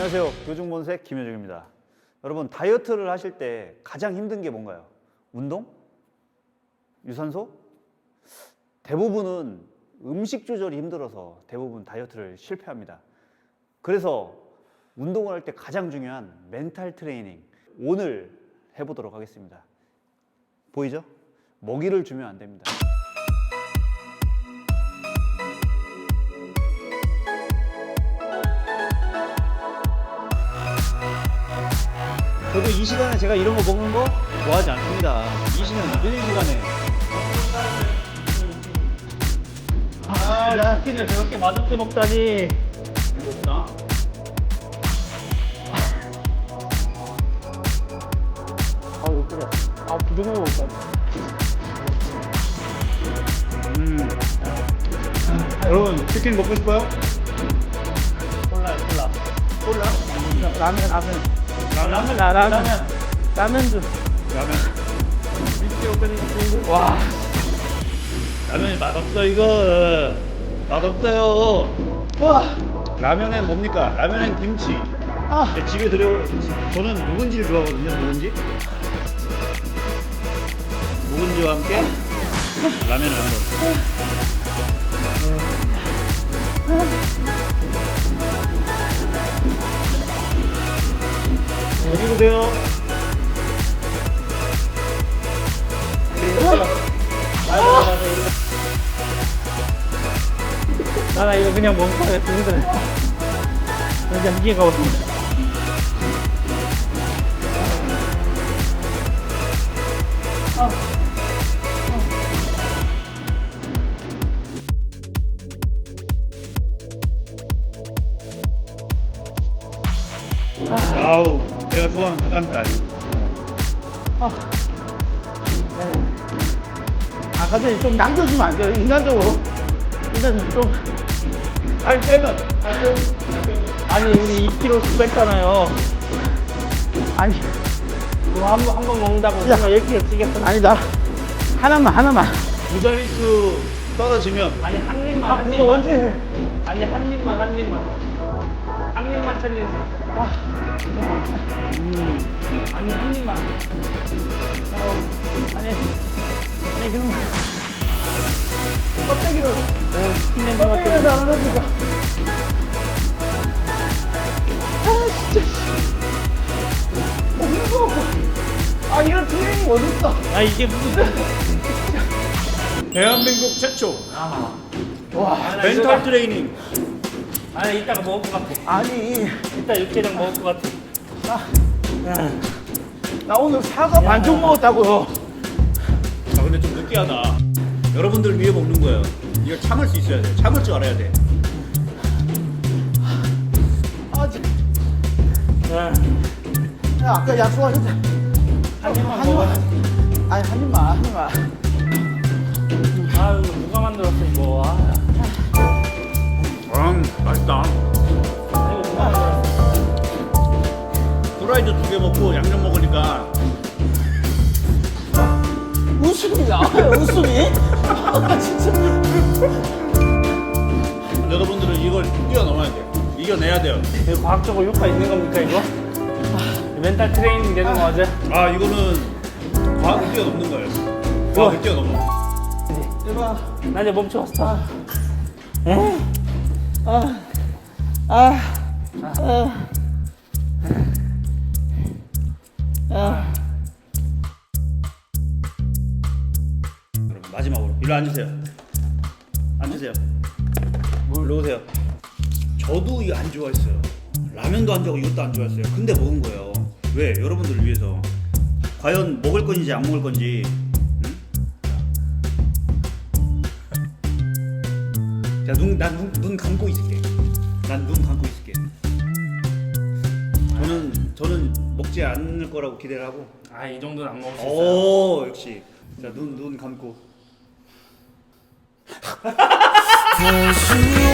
안녕하세요. 교중본색 김효중입니다. 여러분 다이어트를 하실 때 가장 힘든 게 뭔가요? 운동? 유산소? 대부분은 음식 조절이 힘들어서 대부분 다이어트를 실패합니다. 그래서 운동을 할 때 가장 중요한 멘탈 트레이닝 오늘 해보도록 하겠습니다. 보이죠? 먹이를 주면 안 됩니다. 저도 이 시간에 제가 이런 거 먹는 거 좋아하지 않습니다. 이 시간 늦은 시간에. 아, 치킨을 저렇게 맛없게 먹다니. 먹다. 아, 왜 그래? 아, 부정해 먹을까? 음. 여러분 치킨 먹고 싶어요? 콜라요, 콜라. 콜라? 라면, 라면. 라면? 라, 라면. 라면 좀. 라면. 와. 라면이 맛없어 이거. 맛없어요. 와. 라면엔 뭡니까? 라면엔 김치. 아. 네, 집에 들여 저는 묵은지를 좋아하거든요. 묵은지. 묵은지와 함께 라면을 한번. 어디 보세요. 나 이거 그냥 거야, 힘들어. 그냥 이해가 없어. 아우, 내가 좋아하는 닭가슴살. 아, 근데 좀 남겨주면 안 돼요, 인간적으로. 인간적으로 좀. 아니 빼면. 아니, 우리 2kg 뺐잖아요. 아니. 그거 한 번, 한 번 먹는다고 정말 10kg 찌겠어. 아니다. 하나만, 하나만. 무자릿수 떨어지면 아니, 한 입만. 한 입만. 언제? 아니, 한 입만, 한 입만. 한 입만 챌린지. 아. 음. 아니, 한 입만. 어, 아니, 아니, 그럼. 껍데기를. 어, 힘낸 것 같아. 껍데기를 안 하니까. 아, 진짜. 어, 무서워. 아, 이런 트레이닝 어딨어? 아, 이게 무슨. 대한민국 최초 아. 와. 멘탈 트레이닝. 아니, 이따가 먹을 것 같아. 아니 이따 육개장 먹을 것 같아. 나 오늘 사과 반쪽 먹었다고요 아 근데 좀 느끼하다. 여러분들 위해 먹는 거예요. 이거 참을 수 있어야 돼. 참을 줄 알아야 돼. 아, 진- 야, 야, 아까 약속하셨다 한 입만 한 먹어. 프라이드 두 개 먹고 양념 먹으니까 웃음이 나와요 웃음이 아 진짜 여러분들은 이걸 뛰어넘어야 돼. 이겨내야 돼요. 이거 과학적으로 효과 있는 겁니까, 이거? 멘탈 트레이닝 되는 거 맞아? 아 이거는 과학을 뛰어넘는 거예요. 과학을 뛰어넘어. 대박 나 이제 멈춰왔어. 여러분 앉으세요. 앉으세요. 일로 오세요. 저도 이거 안 좋아했어요. 라면도 안 좋아하고 이것도 안 좋아했어요. 근데 먹은 거예요. 왜? 여러분들을 위해서. 과연 먹을 건지 안 먹을 건지. 응? 자, 눈, 난 눈 눈 감고 있을게. 난 눈 감고 있을게. 저는 저는 먹지 않을 거라고 기대를 하고. 아, 이 정도는 안 먹을 수 있어요. 오 역시. 자, 눈 눈 감고. 或许。